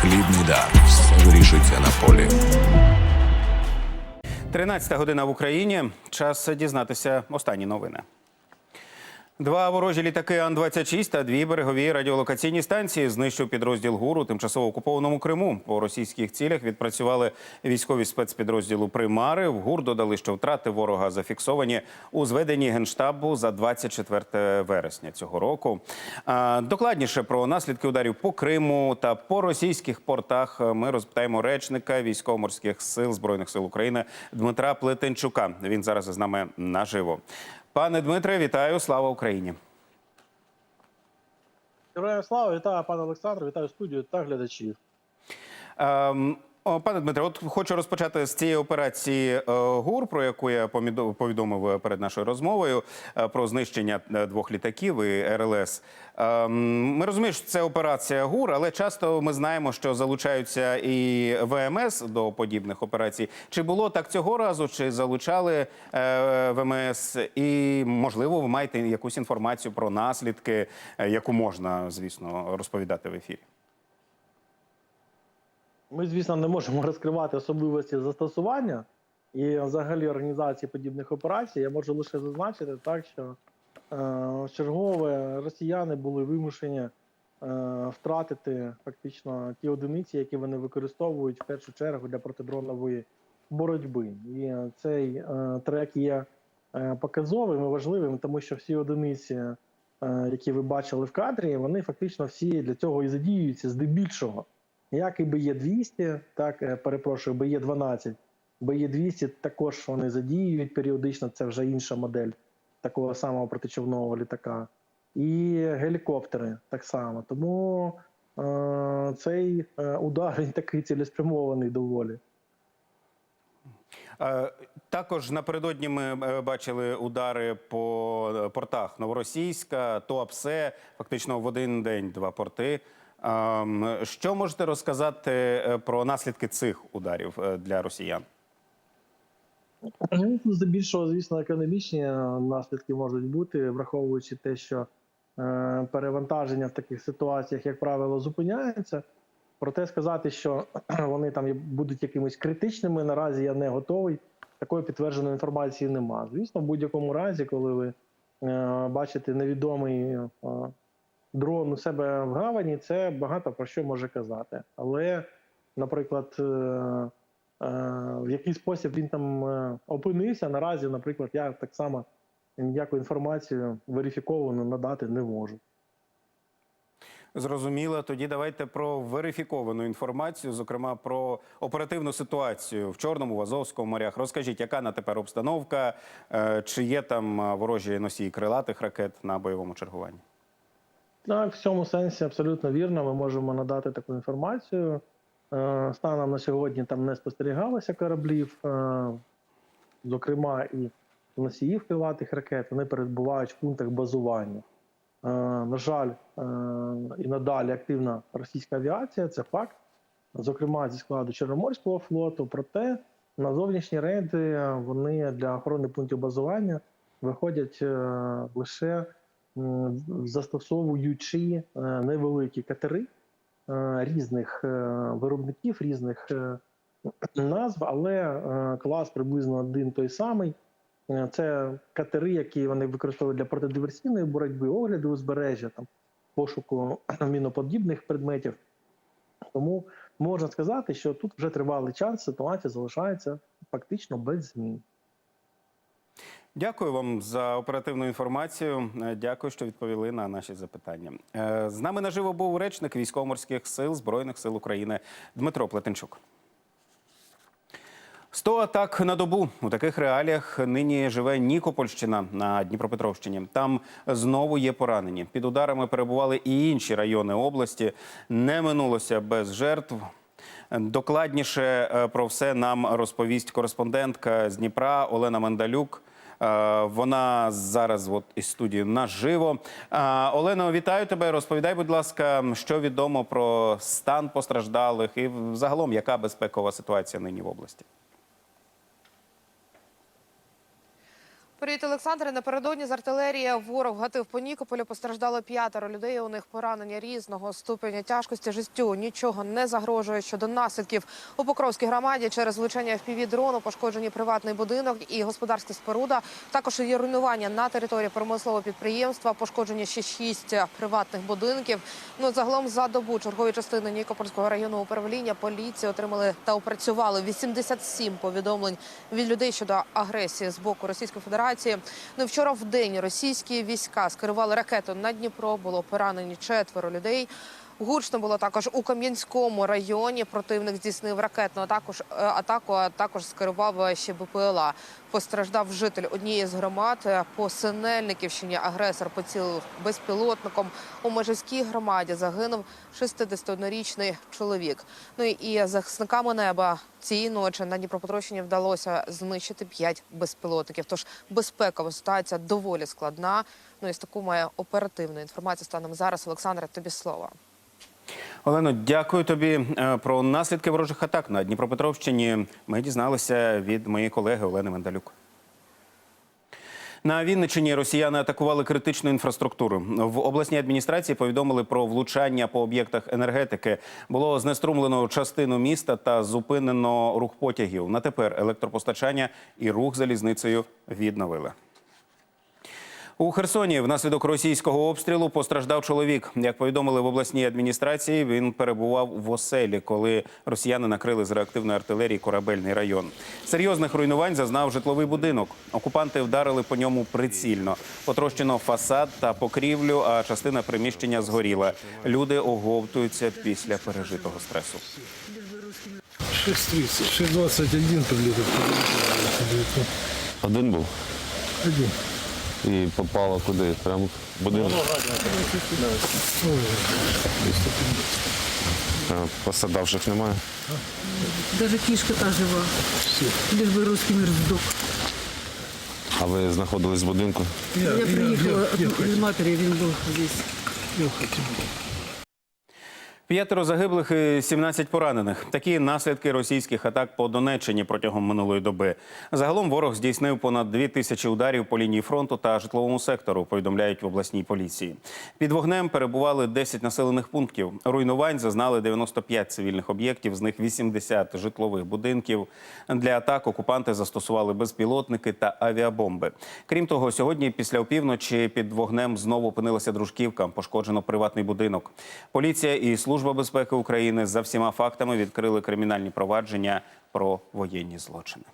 Хлібний дар. Вирішується на полі. 13 година в Україні. Час дізнатися останні новини. Два ворожі літаки Ан-26 та дві берегові радіолокаційні станції знищив підрозділ ГУР у тимчасово окупованому Криму. По російських цілях відпрацювали військові спецпідрозділу Примари. В ГУР додали, що втрати ворога зафіксовані у зведенні генштабу за 24 вересня цього року. Докладніше про наслідки ударів по Криму та по російських портах ми розпитаємо речника військово-морських сил збройних сил України Дмитра Плетенчука. Він зараз з нами наживо. Пане Дмитре, вітаю! Слава Україні! Героям слава, вітаю пане Олександр, вітаю студію та глядачів. Ем, Пане Дмитре, от хочу розпочати з цієї операції е, ГУР, про яку я повідомив перед нашою розмовою е, про знищення е, двох літаків і РЛС. Ем, Ми розуміємо, що це операція ГУР, але часто ми знаємо, що залучаються і ВМС до подібних операцій. Чи було так цього разу, чи залучали е, ВМС? І можливо, ви маєте якусь інформацію про наслідки, е, яку можна, звісно, розповідати в ефірі. Ми, звісно, не можемо розкривати особливості застосування і взагалі організації подібних операцій. Я можу лише зазначити так, що е, чергове росіяни були вимушені е, втратити фактично ті одиниці, які вони використовують в першу чергу для протидронової боротьби. І цей е, трек є е, показовим і важливим, тому що всі одиниці, е, які ви бачили в кадрі, вони фактично всі для цього і задіюються здебільшого. Як і БЄ-200, так, е, перепрошую, БЄ-12, БЄ-200 також вони задіюють періодично, це вже інша модель такого самого протичовного літака. І гелікоптери так само. Тому е, цей е, удар він такий цілеспрямований доволі. Е, Також напередодні ми бачили удари по портах Новоросійська, Туапсе, фактично в один день два порти. Що можете розказати е, про наслідки цих ударів е, для росіян? Ну, здебільшого, звісно, економічні е, наслідки можуть бути, враховуючи те, що перевантаження в таких ситуаціях, як правило, зупиняється. Проте сказати, що вони там будуть якимись критичними, наразі я не готовий. Такої підтвердженої інформації нема. Звісно, в будь-якому разі, коли ви бачите невідомий дрон у себе в гавані, це багато про що може казати. Але, наприклад, е, е, в який спосіб він там е, опинився, наразі, наприклад, я так само ніяку інформацію верифіковану надати не можу. Зрозуміло. Тоді давайте про верифіковану інформацію, зокрема про оперативну ситуацію в Чорному, в Азовському морях. Розкажіть, яка на тепер обстановка, чи є там ворожі носії крилатих ракет на бойовому чергуванні? Так, в цьому сенсі абсолютно вірно. Ми можемо надати таку інформацію. Е, Станом на сьогодні там не спостерігалося кораблів, е, зокрема і носіїв крилатих ракет. Вони перебувають в пунктах базування. Е, На жаль, і надалі активна російська авіація, це факт, зокрема зі складу Чорноморського флоту. Проте на зовнішні рейди вони для охорони пунктів базування виходять лише застосовуючи е, невеликі катери е, різних е, виробників, різних е, назв, але е, клас приблизно один той самий. Е, Це катери, які вони використовують для протидиверсійної боротьби, огляду узбережжя, там, пошуку міноподібних предметів. Тому можна сказати, що тут вже тривалий час ситуація залишається фактично без змін. Дякую вам за оперативну інформацію. Е, Дякую, що відповіли на наші запитання. Е, З нами наживо був речник військово-морських сил Збройних сил України Дмитро Плетенчук. 100 атак на добу у таких реаліях нині живе Нікопольщина на Дніпропетровщині. Там знову є поранені. Під ударами перебували і інші райони області. Не минулося без жертв. Докладніше е, про все нам розповість кореспондентка з Дніпра Олена Мандалюк. Е, Вона зараз от із студії наживо. Е, Олено, вітаю тебе. Розповідай, будь ласка, що відомо про стан постраждалих і загалом яка безпекова ситуація нині в області. Привіт, Олександре. Напередодні з артилерії ворог гатив по Нікополю. Постраждало п'ятеро людей. У них поранення різного ступеня тяжкості. Життю нічого не загрожує щодо наслідків. У Покровській громаді через влучання впіві дрону пошкоджені приватний будинок і господарська споруда. Також є руйнування на території промислового підприємства. Пошкоджені ще шість приватних будинків. Ну загалом за добу чергові частини Нікопольського районного управління поліції отримали та опрацювали 87 повідомлень від людей щодо агресії з боку Російської Федерації. Ну і вчора в день російські війська скерували ракету на Дніпро. Було поранені четверо людей. Гучно було також у Кам'янському районі. Противник здійснив ракетну атаку, е, атаку, а також скерував ще БПЛА. Постраждав житель однієї з громад. По Синельниківщині агресор поцілив безпілотником. У Межівській громаді загинув 61-річний чоловік. Ну і захисниками неба цієї ночі на Дніпропетровщині вдалося знищити 5 безпілотників. Тож безпекова ситуація доволі складна. Ну і з таку має оперативну інформацію станом зараз. Олександре, тобі слово. Олено, дякую тобі Е, про наслідки ворожих атак на Дніпропетровщині. Ми дізналися від моєї колеги Олени Мендалюк. На Вінниччині росіяни атакували критичну інфраструктуру. В обласній адміністрації повідомили про влучання по об'єктах енергетики. Було знеструмлено частину міста та зупинено рух потягів. На тепер електропостачання і рух залізницею відновили. У Херсоні внаслідок російського обстрілу постраждав чоловік. Як повідомили в обласній адміністрації, він перебував в оселі, коли росіяни накрили з реактивної артилерії корабельний район. Серйозних руйнувань зазнав житловий будинок. Окупанти вдарили по ньому прицільно. Потрощено фасад та покрівлю, а частина приміщення згоріла. Люди оговтуються після пережитого стресу. 6.30, 6.21 прилетел. Один був Один. І попало куди? Прямо в будинок. Посадавших немає. Навіть кішка та жива. Лишь би русський мир сдох. А ви знаходились в будинку? Я, Я приехала я, от из матери, він був здесь. П'ятеро загиблих і 17 поранених. Такі наслідки російських атак по Донеччині протягом минулої доби. Загалом ворог здійснив понад дві тисячі ударів по лінії фронту та житловому сектору. Повідомляють в обласній поліції. Під вогнем перебували 10 населених пунктів. Руйнувань зазнали 95 цивільних об'єктів, з них 80 житлових будинків. Для атак окупанти застосували безпілотники та авіабомби. Крім того, сьогодні після опівночі під вогнем знову опинилася дружківка. Пошкоджено приватний будинок. Поліція і служба безпеки України за всіма фактами відкрили кримінальні провадження про воєнні злочини.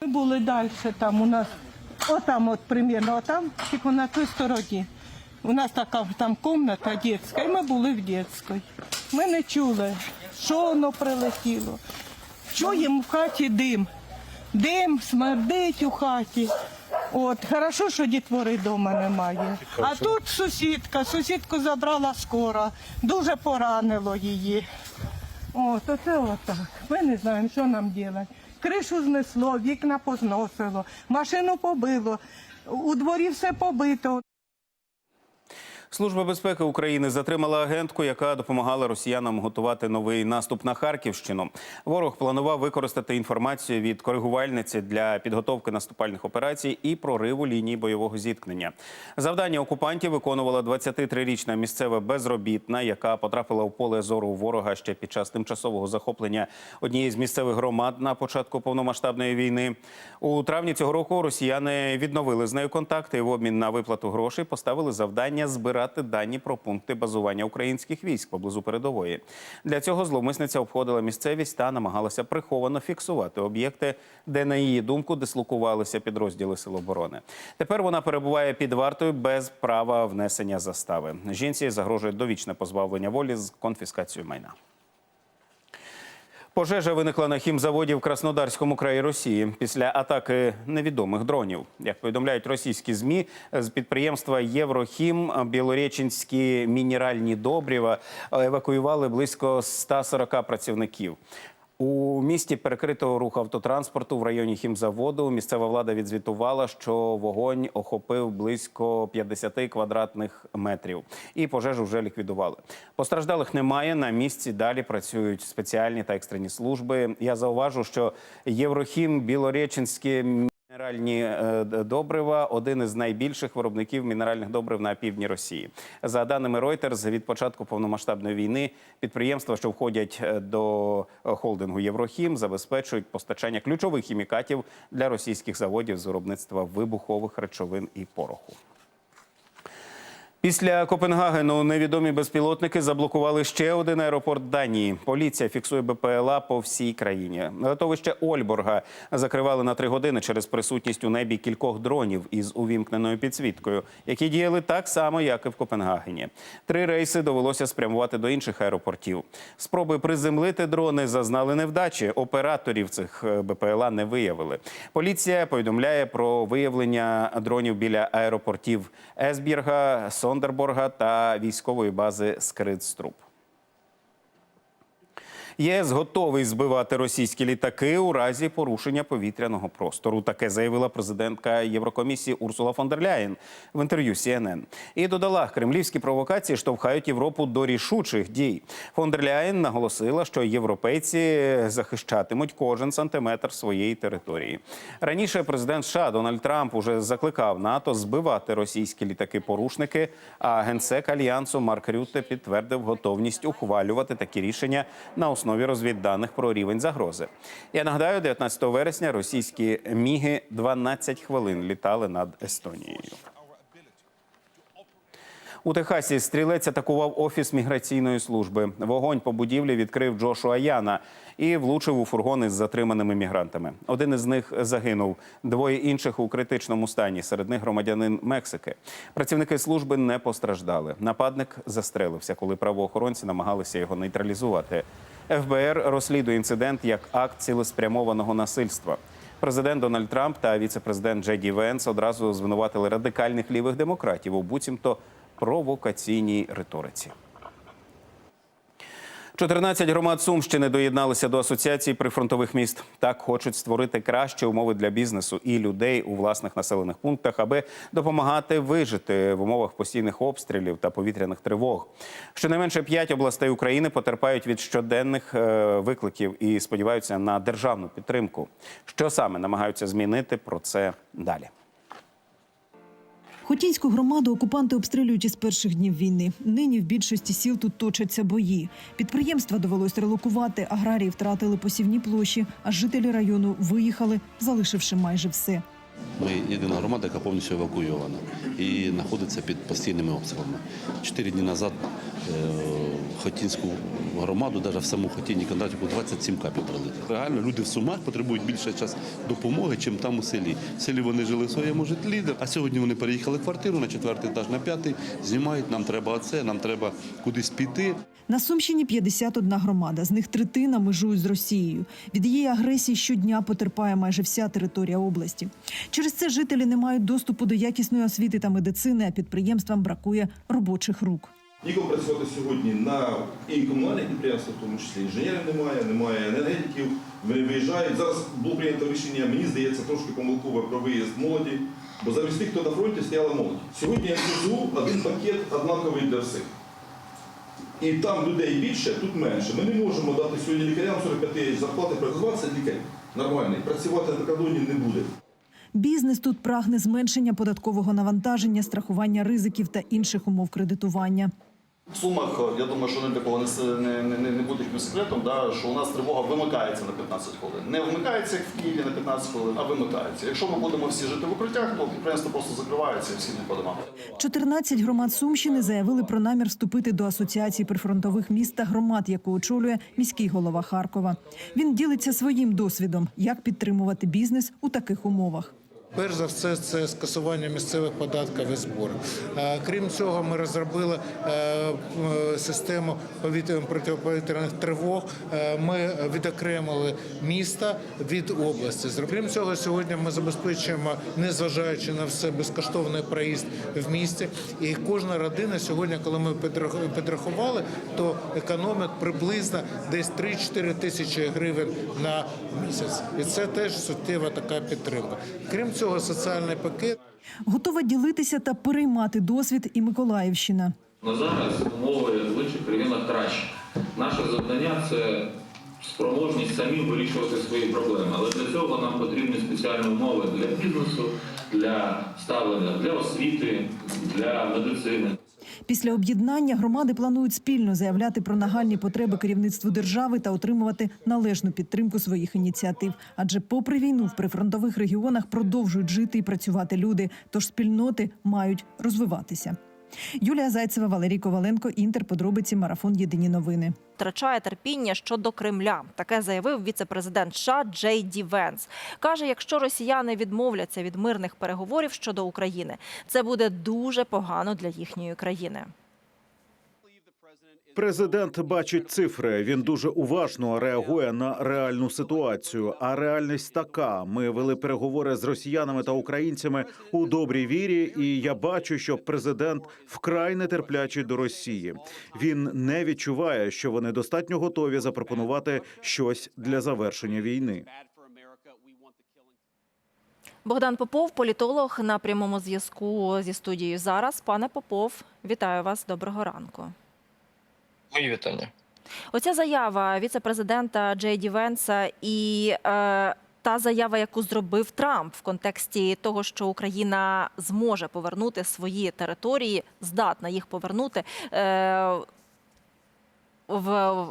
Ми були далі там у нас, отам от примірно, отам, тільки на той стороні. У нас така там кімната дитяча, і ми були в дитячій. Ми не чули, що воно прилетіло. Чуємо в хаті дим. Дим смердить у хаті. От, хорошо, що дітвори вдома немає. А тут сусідка, сусідку забрала скоро, дуже поранило її. От, оце отак. Ми не знаємо, що нам робити. Кришу знесло, вікна позносило, машину побило, у дворі все побито. Служба безпеки України затримала агентку, яка допомагала росіянам готувати новий наступ на Харківщину. Ворог планував використати інформацію від коригувальниці для підготовки наступальних операцій і прориву лінії бойового зіткнення. Завдання окупантів виконувала 23-річна місцева безробітна, яка потрапила в поле зору ворога ще під час тимчасового захоплення однієї з місцевих громад на початку повномасштабної війни. У травні цього року росіяни відновили з нею контакти і в обмін на виплату грошей поставили завдання збирати дані про пункти базування українських військ поблизу передової. Для цього зловмисниця обходила місцевість та намагалася приховано фіксувати об'єкти, де, на її думку, дислокувалися підрозділи Сил оборони. Тепер вона перебуває під вартою без права внесення застави. Жінці загрожує довічне позбавлення волі з конфіскацією майна. Пожежа виникла на хімзаводі в Краснодарському краї Росії після атаки невідомих дронів. Як повідомляють російські змі, з підприємства Єврохім білореченські мінеральні добрива евакуювали близько 140 працівників. У місті перекритого руху автотранспорту в районі хімзаводу місцева влада відзвітувала, що вогонь охопив близько 50 квадратних метрів, і пожежу вже ліквідували. Постраждалих немає. На місці далі працюють спеціальні та екстрені служби. Я зауважу, що Єврохім білореченські Мінеральні е, добрива один із найбільших виробників мінеральних добрив на півдні Росії. За даними Reuters, від початку повномасштабної війни підприємства, що входять е, до е, холдингу Єврохім, забезпечують постачання ключових хімікатів для російських заводів з виробництва вибухових речовин і пороху. Після Копенгагену невідомі безпілотники заблокували ще один аеропорт Данії. Поліція фіксує БПЛА по всій країні. Летовище Ольборга закривали на три години через присутність у небі кількох дронів із увімкненою підсвіткою, які діяли так само, як і в Копенгагені. Три рейси довелося спрямувати до інших аеропортів. Спроби приземлити дрони зазнали невдачі. Операторів цих е, БПЛА не виявили. Поліція повідомляє про виявлення дронів біля аеропортів Есбірга, Сондерборга та військової бази Скридструп. ЄС готовий збивати російські літаки у разі порушення повітряного простору. Таке заявила президентка Єврокомісії Урсула фон дер Ляєн в інтерв'ю CNN. І додала, кремлівські провокації штовхають Європу до рішучих дій. Фон дер Ляєн наголосила, що європейці захищатимуть кожен сантиметр своєї території. Раніше президент США Дональд Трамп уже закликав НАТО збивати російські літаки-порушники. А генсек альянсу Марк Рютте підтвердив готовність ухвалювати такі рішення на основі розвідданих про рівень загрози. Я нагадаю, 19 вересня російські міги 12 хвилин літали над Естонією. У Техасі стрілець атакував офіс міграційної служби. Вогонь по будівлі відкрив Джошуа Яна і влучив у фургон із затриманими мігрантами. Один із них загинув, двоє інших у критичному стані. Серед них громадянин Мексики. Працівники служби не постраждали. Нападник застрелився, коли правоохоронці намагалися його нейтралізувати. ФБР розслідує інцидент як акт цілеспрямованого насильства. Президент Дональд Трамп та віцепрезидент Джей Ді Венс одразу звинуватили радикальних лівих демократів у буцімто провокаційній риториці. 14 громад Сумщини доєдналися до асоціації прифронтових міст. Так хочуть створити кращі умови для бізнесу і людей у власних населених пунктах, аби допомагати вижити в умовах постійних обстрілів та повітряних тривог. Щонайменше 5 областей України потерпають від щоденних е, викликів і сподіваються на державну підтримку. Що саме намагаються змінити про це далі. Хотінську громаду окупанти обстрілюють із перших днів війни. Нині в більшості сіл тут точаться бої. Підприємства довелось релокувати, аграрії втратили посівні площі, а жителі району виїхали, залишивши майже все. Ми єдина громада, яка повністю евакуйована і знаходиться під постійними обстрілами. Чотири дні назад е, Хотінську громаду, навіть в саму Хотінні Кондратівку, 27 капів прилетіло. Реально люди в Сумах потребують більше час допомоги, чим там у селі. В селі вони жили в своєму житлі, а сьогодні вони переїхали квартиру на четвертий етаж, на п'ятий, знімають, нам треба оце, нам треба кудись піти. На Сумщині 51 громада, з них третина межують з Росією. Від її агресії щодня потерпає майже вся територія області. Через це жителі не мають доступу до якісної освіти та медицини, а підприємствам бракує робочих рук. Нікому працювати сьогодні на комунальних підприємствах, в тому числі інженерів немає, немає енергетиків. Вони виїжджають. Зараз було прийнято рішення, мені здається, трошки помилкове про виїзд молоді, бо замість тих, хто на фронті, стояла молодь. Сьогодні МСУ один пакет однаковий для всіх. І там людей більше, тут менше. Ми не можемо дати сьогодні лікарям 45 тисяч зарплати, працювати лікар нормальний. Працювати на кордоні не буде. Бізнес тут прагне зменшення податкового навантаження, страхування ризиків та інших умов кредитування. В Сумах, я думаю, що не для кого не, не, не, буде якимось секретом, да, що у нас тривога вимикається на 15 хвилин. Не вмикається як в Києві на 15 хвилин, а вимикається. Якщо ми будемо всі жити в укриттях, то підприємство просто закривається і всі не по домам. 14 громад Сумщини заявили про намір вступити до асоціації прифронтових міст та громад, яку очолює міський голова Харкова. Він ділиться своїм досвідом, як підтримувати бізнес у таких умовах. Перш за все, це скасування місцевих податків і зборів. Е, Крім цього, ми розробили е, е, систему повітряних протиповітряних тривог. Ми відокремили міста від області. Крім цього, сьогодні ми забезпечуємо, незважаючи на все, безкоштовний проїзд в місті. І кожна родина сьогодні, коли ми підрахували, то економить приблизно десь 3-4 тисячі гривень на місяць. І це теж суттєва така підтримка. Крім цього, соціальний пакет. Готова ділитися та переймати досвід і Миколаївщина. На зараз умови в інших регіонах краще. Наше завдання це спроможність самі вирішувати свої проблеми. Але для цього нам потрібні спеціальні умови для бізнесу, для ставлення, для освіти, для медицини. Після об'єднання громади планують спільно заявляти про нагальні потреби керівництву держави та отримувати належну підтримку своїх ініціатив. Адже, попри війну, в прифронтових регіонах продовжують жити і працювати люди, тож спільноти мають розвиватися. Юлія Зайцева, Валерій Коваленко, Інтер. Подробиці марафон. Єдині новини. втрачає терпіння щодо Кремля. Таке заявив віце-президент США Джей Ді Венс. Каже, якщо росіяни відмовляться від мирних переговорів щодо України, це буде дуже погано для їхньої країни. Президент бачить цифри. Він дуже уважно реагує на реальну ситуацію. А реальність така: ми вели переговори з росіянами та українцями у добрій вірі, і я бачу, що президент вкрай нетерплячий до Росії. Він не відчуває, що вони достатньо готові запропонувати щось для завершення війни. Богдан Попов, політолог на прямому зв'язку зі студією зараз. Пане Попов, вітаю вас. Доброго ранку. Мої вітання. Оця заява віце-президента Джей Ді Венса і е, та заява, яку зробив Трамп в контексті того, що Україна зможе повернути свої території, здатна їх повернути е, в.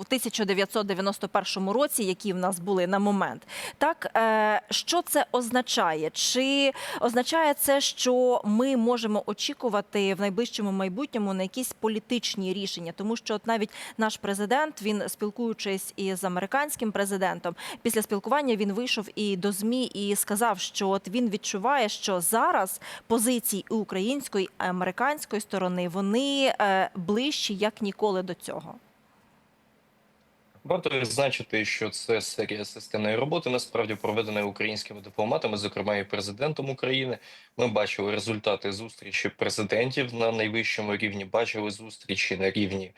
У 1991 році, які в нас були на момент, так е, що це означає? Чи означає це, що ми можемо очікувати в найближчому майбутньому на якісь політичні рішення? Тому що от навіть наш президент, він спілкуючись із американським президентом, після спілкування він вийшов і до змі і сказав, що от він відчуває, що зараз позиції української і американської сторони вони е, ближчі як ніколи до цього. Варто відзначити, що це серія системної роботи насправді проведена українськими дипломатами, зокрема і президентом України. Ми бачили результати зустрічі президентів на найвищому рівні. Бачили зустрічі на рівні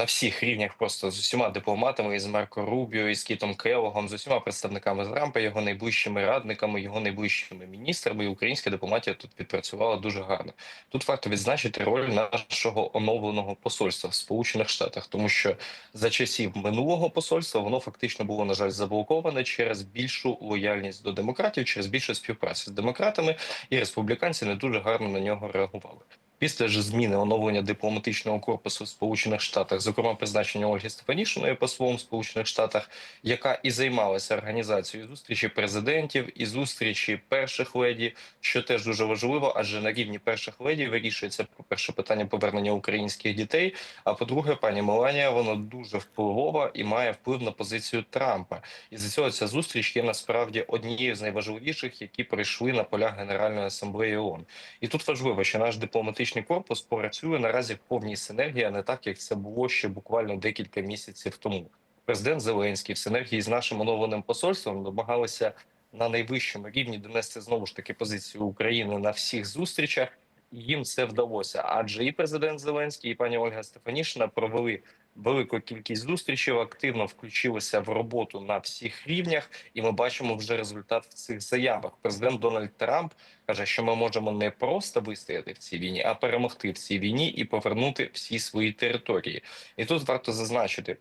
на всіх рівнях, просто з усіма дипломатами, із Марко Рубіо, із Кітом Келогом, з усіма представниками Трампа, його найближчими радниками, його найближчими міністрами. І українська дипломатія тут відпрацювала дуже гарно. Тут варто відзначити роль нашого оновленого посольства в Сполучених Штатах, тому що за часів минулого посольства воно фактично було на жаль заблоковане через більшу лояльність до демократів, через більшу співпрацю з демократами, і республіканці не дуже гарно на нього реагували. Після ж зміни оновлення дипломатичного корпусу в Сполучених Штатах, зокрема призначення Ольги Стефанішиної послом в Сполучених Штатах, яка і займалася організацією зустрічі президентів і зустрічі перших леді, що теж дуже важливо, адже на рівні перших леді вирішується по перше питання повернення українських дітей. А по-друге, пані Меланія, вона дуже впливова і має вплив на позицію Трампа. І за цього ця зустріч є насправді однією з найважливіших, які пройшли на полях Генеральної асамблеї ООН. І тут важливо, що наш дипломатичний корпус працює наразі в повній синергії, а не так, як це було ще буквально декілька місяців тому. Президент Зеленський в синергії з нашим оновленим посольством намагалися на найвищому рівні донести знову ж таки позицію України на всіх зустрічах. І їм це вдалося. Адже і президент Зеленський, і пані Ольга Стефанішина провели велику кількість зустрічей, активно включилися в роботу на всіх рівнях, і ми бачимо вже результат в цих заявах. Президент Дональд Трамп каже, що ми можемо не просто вистояти в цій війні, а перемогти в цій війні і повернути всі свої території. І тут варто зазначити.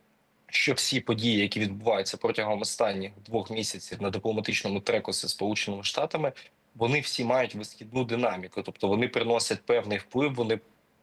Що всі події, які відбуваються протягом останніх двох місяців на дипломатичному треку зі сполученими штатами, вони всі мають висхідну динаміку, тобто вони приносять певний вплив, вони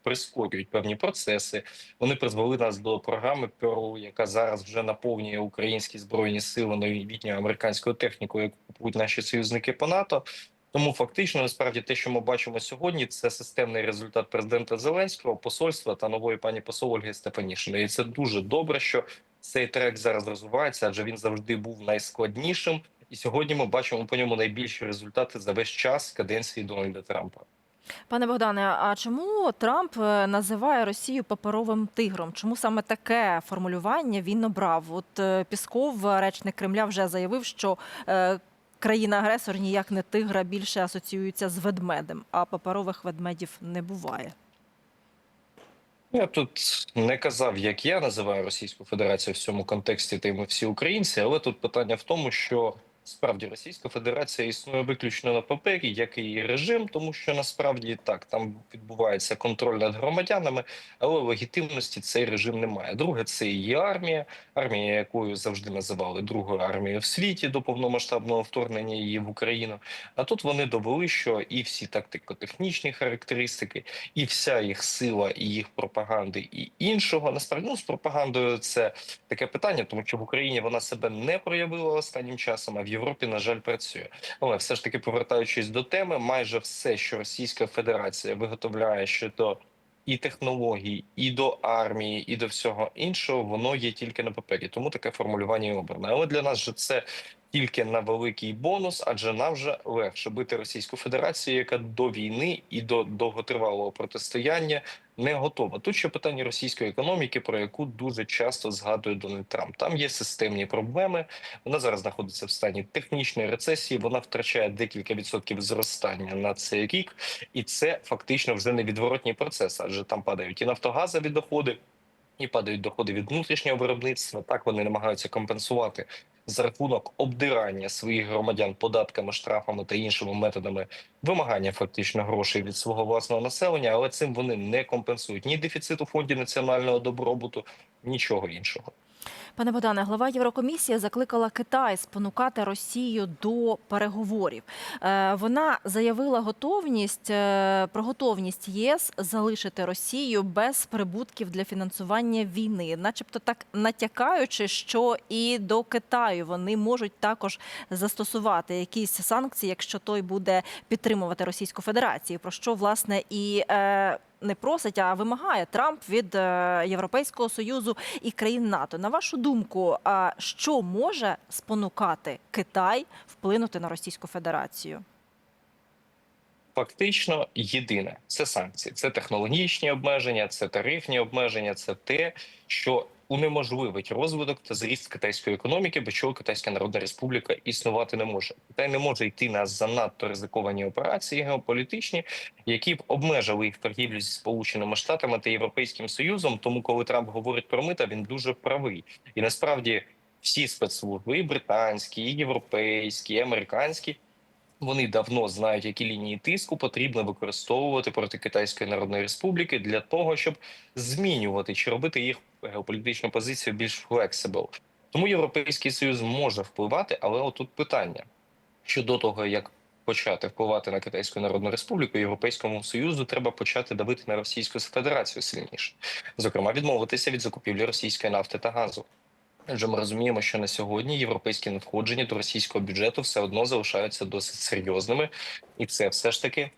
прискорюють певні процеси. Вони призвели нас до програми ПРО, яка зараз вже наповнює українські збройні сили новітньою американською технікою, яку купують наші союзники по НАТО. Тому фактично, насправді, те, що ми бачимо сьогодні, це системний результат президента Зеленського, посольства та нової пані посол Ольги Стефанішиної. І це дуже добре, що цей трек зараз розвивається, адже він завжди був найскладнішим. І сьогодні ми бачимо по ньому найбільші результати за весь час каденції Дональда Трампа. Пане Богдане, а чому Трамп е, називає Росію паперовим тигром? Чому саме таке формулювання він обрав? От е, Пісков, речник Кремля, вже заявив, що е, країна-агресор ніяк не тигра більше асоціюється з ведмедем, а паперових ведмедів не буває. Я тут не казав, як я називаю Російську Федерацію в цьому контексті, та й ми всі українці, але тут питання в тому, що Справді Російська Федерація існує виключно на папері, як і режим, тому що насправді так там відбувається контроль над громадянами, але легітимності цей режим не має. Друге, це її армія, армія, якою завжди називали другою армією в світі до повномасштабного вторгнення її в Україну. А тут вони довели, що і всі тактико-технічні характеристики, і вся їх сила, і їх пропаганди, і іншого насправді ну, з пропагандою це таке питання, тому що в Україні вона себе не проявила останнім часом, а в Європі, на жаль, працює. Але все ж таки, повертаючись до теми, майже все, що Російська Федерація виготовляє щодо і технологій, і до армії, і до всього іншого, воно є тільки на папері. Тому таке формулювання і обране. Але для нас же це тільки на великий бонус, адже нам вже легше бити Російську Федерацію, яка до війни і до довготривалого протистояння не готова. Тут ще питання російської економіки, про яку дуже часто згадує Дональд Трамп. Там є системні проблеми. Вона зараз знаходиться в стані технічної рецесії. Вона втрачає декілька відсотків зростання на цей рік, і це фактично вже невідворотній процес, адже там падають і нафтогазові доходи. І падають доходи від внутрішнього виробництва. Так вони намагаються компенсувати за рахунок обдирання своїх громадян податками, штрафами та іншими методами вимагання фактично грошей від свого власного населення, але цим вони не компенсують ні дефіциту фондів фонді національного добробуту, нічого іншого. Пане Богдане, глава Єврокомісії закликала Китай спонукати Росію до переговорів. Е, Вона заявила готовність е, про готовність ЄС залишити Росію без прибутків для фінансування війни, начебто так натякаючи, що і до Китаю вони можуть також застосувати якісь санкції, якщо той буде підтримувати Російську Федерацію. Про що власне і е, не просить, а вимагає Трамп від е, Європейського союзу і країн НАТО. На вашу думку, що може спонукати Китай вплинути на Російську Федерацію? Фактично єдине це санкції, це технологічні обмеження, це тарифні обмеження, це те, що унеможливить розвиток та зріст китайської економіки, без чого Китайська Народна Республіка існувати не може. Китай не може йти на занадто ризиковані операції геополітичні, які б обмежили їх торгівлю зі сполученими штатами та європейським союзом. Тому, коли Трамп говорить про мита, він дуже правий, і насправді всі спецслужби, і британські, і європейські, і американські. Вони давно знають, які лінії тиску потрібно використовувати проти Китайської Народної Республіки для того, щоб змінювати чи робити їх геополітичну позицію більш flexible. Тому Європейський Союз може впливати, але отут питання щодо того, як почати впливати на Китайську Народну Республіку, Європейському Союзу треба почати давити на Російську Федерацію сильніше, зокрема, відмовитися від закупівлі російської нафти та газу. Адже ми розуміємо, що на сьогодні європейські надходження до російського бюджету все одно залишаються досить серйозними, і це все ж таки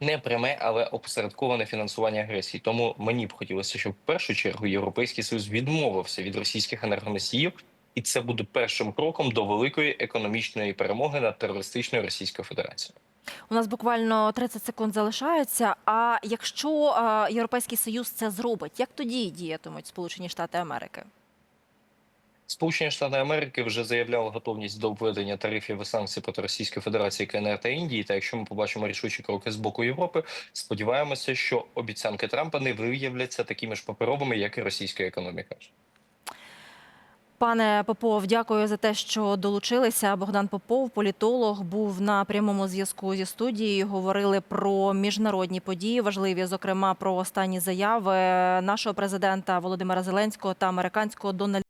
не пряме, але опосередковане фінансування агресії. Тому мені б хотілося, щоб в першу чергу європейський союз відмовився від російських енергоносіїв, і це буде першим кроком до великої економічної перемоги над терористичною Російською Федерацією. У нас буквально 30 секунд залишається. А якщо е, Європейський Союз це зробить, як тоді діятимуть Сполучені Штати Америки? Сполучені Штати Америки вже заявляли готовність до введення тарифів і санкцій проти Російської Федерації, КНР та Індії. Та якщо ми побачимо рішучі кроки з боку Європи, сподіваємося, що обіцянки Трампа не виявляться такими ж паперовими, як і російська економіка. Пане Попов, дякую за те, що долучилися. Богдан Попов, політолог, був на прямому зв'язку зі студією. Говорили про міжнародні події, важливі, зокрема про останні заяви нашого президента Володимира Зеленського та американського Дональда.